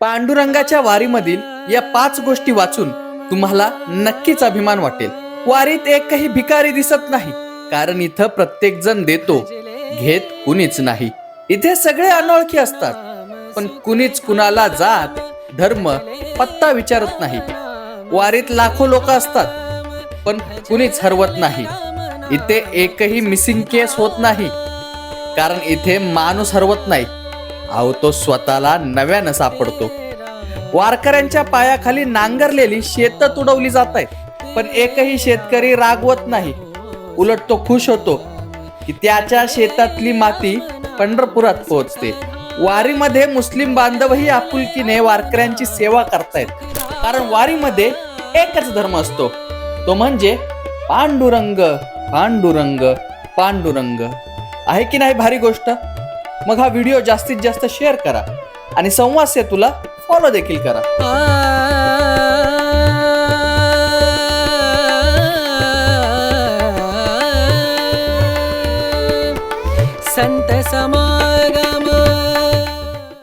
पांडुरंगाच्या वारीमधील या पाच गोष्टी वाचून तुम्हाला नक्कीच अभिमान वाटेल. वारीत एकही भिकारी दिसत नाही कारण इथं प्रत्येक जण देतो घेत कुणीच नाही. इथे सगळे अनोळखी असतात पण कुणीच कुणाला जात धर्म पत्ता विचारत नाही. वारीत लाखो लोक असतात पण कुणीच हरवत नाही. इथे एकही मिसिंग केस होत नाही कारण इथे माणूस हरवत नाही. अहो तो स्वतःला नव्यानं सापडतो. वारकऱ्यांच्या पायाखाली नांगरलेली शेत तुडवली जात आहेत पण एकही शेतकरी रागवत नाही. उलट तो खुश होतो की त्याच्या शेतातली माती पंढरपुरात पोहोचते. वारीमध्ये मुस्लिम बांधवही आपुलकीने वारकऱ्यांची सेवा करतायत. कारण वारीमध्ये एकच धर्म असतो. तो म्हणजे पांडुरंग पांडुरंग पांडुरंग. आहे की नाही भारी गोष्ट? मग हा व्हिडिओ जास्तीत जास्त शेअर करा आणि संवाद सेतूला फॉलो देखील करा संत समा